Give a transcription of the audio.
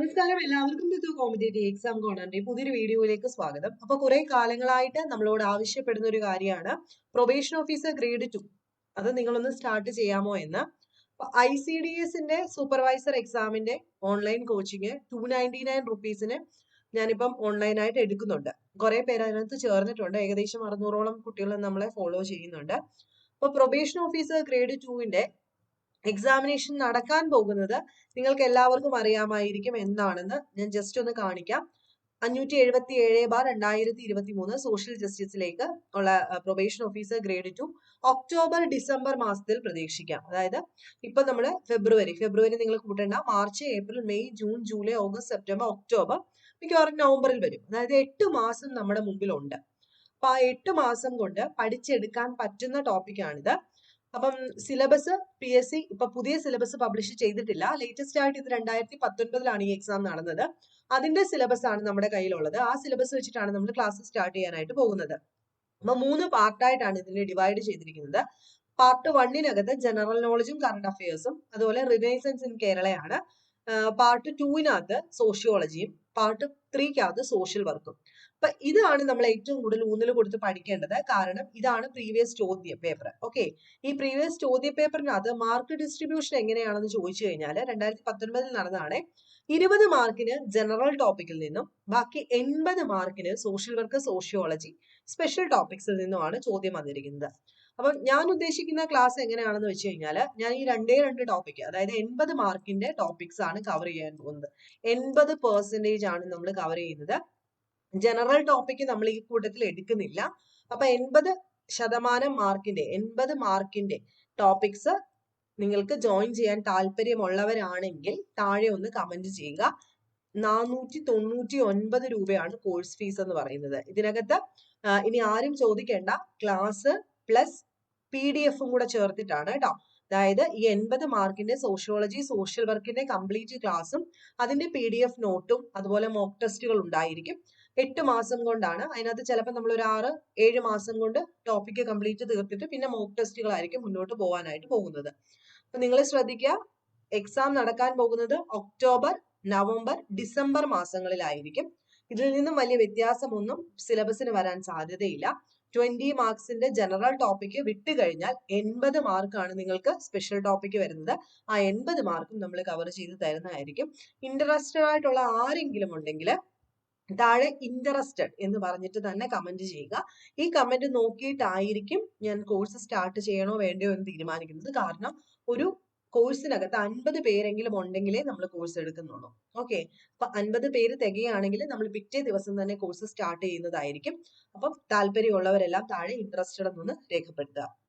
നമസ്കാരം. എല്ലാവർക്കും ഇത് കോമ്പറ്റേറ്റീവ് എക്സാം കോണറിന്റെ പുതിയൊരു വീഡിയോയിലേക്ക് സ്വാഗതം. അപ്പൊ കുറെ കാലങ്ങളായിട്ട് നമ്മളോട് ആവശ്യപ്പെടുന്ന ഒരു കാര്യമാണ് പ്രൊബേഷൻ ഓഫീസർ ഗ്രേഡ് ടു അത് നിങ്ങളൊന്ന് സ്റ്റാർട്ട് ചെയ്യാമോ എന്ന്. ഐ സി ഡി എസിന്റെ സൂപ്പർവൈസർ എക്സാമിന്റെ online coaching two ninety nine റുപ്പീസിന് ഞാനിപ്പം ഓൺലൈനായിട്ട് എടുക്കുന്നുണ്ട്. കുറെ പേര് അതിനകത്ത് ചേർന്നിട്ടുണ്ട്. ഏകദേശം അറുന്നൂറോളം കുട്ടികൾ നമ്മളെ ഫോളോ ചെയ്യുന്നുണ്ട്. അപ്പൊ പ്രൊബേഷൻ ഓഫീസർ ഗ്രേഡ് ടുവിന്റെ എക്സാമിനേഷൻ നടക്കാൻ പോകുന്നത് നിങ്ങൾക്ക് എല്ലാവർക്കും അറിയാമായിരിക്കും എന്താണെന്ന് ഞാൻ ജസ്റ്റ് ഒന്ന് കാണിക്കാം. അഞ്ഞൂറ്റി എഴുപത്തി ഏഴ് ബാർ രണ്ടായിരത്തി ഇരുപത്തി മൂന്ന് സോഷ്യൽ ജസ്റ്റിസിലേക്ക് ഉള്ള probation officer grade two October December മാസത്തിൽ പ്രതീക്ഷിക്കാം. അതായത് ഇപ്പൊ നമ്മൾ ഫെബ്രുവരി ഫെബ്രുവരി നിങ്ങൾ കൂട്ടേണ്ട. March April May June July August September October മിക്കവാറും നവംബറിൽ വരും. അതായത് എട്ട് മാസം നമ്മുടെ മുമ്പിലുണ്ട്. അപ്പൊ ആ എട്ട് മാസം കൊണ്ട് പഠിച്ചെടുക്കാൻ പറ്റുന്ന ടോപ്പിക്കാണിത് അപ്പം സിലബസ് പി എസ് സി ഇപ്പൊ പുതിയ സിലബസ് പബ്ലിഷ് ചെയ്തിട്ടില്ല. ലേറ്റസ്റ്റ് ആയിട്ട് ഇത് രണ്ടായിരത്തി പത്തൊൻപതിലാണ് ഈ എക്സാം നടന്നത്. അതിന്റെ സിലബസ് ആണ് നമ്മുടെ കയ്യിലുള്ളത്. ആ സിലബസ് വെച്ചിട്ടാണ് നമ്മൾ ക്ലാസ് സ്റ്റാർട്ട് ചെയ്യാനായിട്ട് പോകുന്നത്. അപ്പൊ മൂന്ന് പാർട്ടായിട്ടാണ് ഇതിനെ ഡിവൈഡ് ചെയ്തിരിക്കുന്നത്. പാർട്ട് വണ്ണിനകത്ത് ജനറൽ നോളജും കറണ്ട് അഫയേഴ്സും അതുപോലെ റിനൈസൻസ് ഇൻ കേരളയാണ് പാർട്ട് ടൂവിനകത്ത് സോഷ്യോളജിയും പാർട്ട് ത്രീക്കകത്ത് സോഷ്യൽ വർക്കും അപ്പൊ ഇതാണ് നമ്മൾ ഏറ്റവും കൂടുതൽ ഊന്നൽ കൊടുത്ത് പഠിക്കേണ്ടത്. കാരണം ഇതാണ് പ്രീവിയസ് ചോദ്യ പേപ്പർ ഓക്കെ ഈ പ്രീവിയസ് ചോദ്യ പേപ്പറിനകത്ത് മാർക്ക് ഡിസ്ട്രിബ്യൂഷൻ എങ്ങനെയാണെന്ന് ചോദിച്ചു കഴിഞ്ഞാൽ രണ്ടായിരത്തി പത്തൊൻപതിൽ നടന്നതാണ്. ഇരുപത് മാർക്കിന് ജനറൽ ടോപ്പിക്കിൽ നിന്നും ബാക്കി എൺപത് മാർക്കിന് സോഷ്യൽ വർക്ക് സോഷ്യോളജി സ്പെഷ്യൽ ടോപ്പിക്സിൽ നിന്നുമാണ് ചോദ്യം വന്നിരിക്കുന്നത്. അപ്പം ഞാൻ ഉദ്ദേശിക്കുന്ന ക്ലാസ് എങ്ങനെയാണെന്ന് വെച്ച് കഴിഞ്ഞാൽ ഞാൻ ഈ രണ്ടേ രണ്ട് ടോപ്പിക് അതായത് എൺപത് മാർക്കിന്റെ ടോപ്പിക്സ് ആണ് കവർ ചെയ്യാൻ പോകുന്നത്. എൺപത് പെർസെന്റേജ് ആണ് നമ്മൾ കവർ ചെയ്യുന്നത്. ജനറൽ ടോപ്പിക് നമ്മൾ ഈ കൂട്ടത്തിൽ എടുക്കുന്നില്ല. അപ്പൊ എൺപത് ശതമാനം മാർക്കിന്റെ എൺപത് മാർക്കിന്റെ ടോപ്പിക്സ് നിങ്ങൾക്ക് ജോയിൻ ചെയ്യാൻ താല്പര്യമുള്ളവരാണെങ്കിൽ താഴെ ഒന്ന് കമന്റ് ചെയ്യുക. നാനൂറ്റി തൊണ്ണൂറ്റി ഒൻപത് രൂപയാണ് കോഴ്സ് ഫീസ് എന്ന് പറയുന്നത്. ഇതിനകത്ത് ഇനി ആരും ചോദിക്കേണ്ട ക്ലാസ് പ്ലസ് പി ഡി എഫും കൂടെ ചേർത്തിട്ടാണ് കേട്ടോ അതായത് ഈ എൺപത് മാർക്കിന്റെ സോഷ്യോളജി സോഷ്യൽ വർക്കിന്റെ കംപ്ലീറ്റ് ക്ലാസ്സും അതിന്റെ പി ഡി എഫ് നോട്ടും അതുപോലെ മോക്ക് ടെസ്റ്റുകൾ ഉണ്ടായിരിക്കും. എട്ട് മാസം കൊണ്ടാണ്. അതിനകത്ത് ചിലപ്പോൾ നമ്മൾ ഒരു ആറ് ഏഴ് മാസം കൊണ്ട് ടോപ്പിക് കംപ്ലീറ്റ് തീർത്തിട്ട് പിന്നെ മോക്ക് ടെസ്റ്റുകളായിരിക്കും മുന്നോട്ട് പോകാനായിട്ട് പോകുന്നത്. അപ്പൊ നിങ്ങൾ ശ്രദ്ധിക്കുക എക്സാം നടക്കാൻ പോകുന്നത് ഒക്ടോബർ നവംബർ ഡിസംബർ മാസങ്ങളിലായിരിക്കും. ഇതിൽ നിന്നും വലിയ വ്യത്യാസമൊന്നും സിലബസിന് വരാൻ സാധ്യതയില്ല. ട്വന്റി മാർക്സിന്റെ ജനറൽ ടോപ്പിക് വിട്ട് കഴിഞ്ഞാൽ എൺപത് മാർക്കാണ് നിങ്ങൾക്ക് സ്പെഷ്യൽ ടോപ്പിക് വരുന്നത്. ആ എൺപത് മാർക്കും നമ്മൾ കവർ ചെയ്ത് തരുന്നതായിരിക്കും. ഇൻട്രസ്റ്റഡ് ആയിട്ടുള്ള ആരെങ്കിലും ഉണ്ടെങ്കിൽ താഴെ ഇൻട്രസ്റ്റഡ് എന്ന് പറഞ്ഞിട്ട് തന്നെ കമന്റ് ചെയ്യുക. ഈ കമന്റ് നോക്കിയിട്ടായിരിക്കും ഞാൻ കോഴ്സ് സ്റ്റാർട്ട് ചെയ്യണോ വേണ്ടയോ എന്ന് തീരുമാനിക്കുന്നത്. കാരണം ഒരു കോഴ്സിനകത്ത് അൻപത് പേരെങ്കിലും ഉണ്ടെങ്കിലേ നമ്മൾ കോഴ്സ് എടുക്കുന്നുള്ളൂ. ഓക്കെ അപ്പൊ അൻപത് പേര് തികയാണെങ്കിൽ നമ്മൾ പിറ്റേ ദിവസം തന്നെ കോഴ്സ് സ്റ്റാർട്ട് ചെയ്യുന്നതായിരിക്കും. അപ്പം താല്പര്യമുള്ളവരെല്ലാം താഴെ ഇൻട്രസ്റ്റഡ് എന്നൊന്ന് രേഖപ്പെടുത്തുക.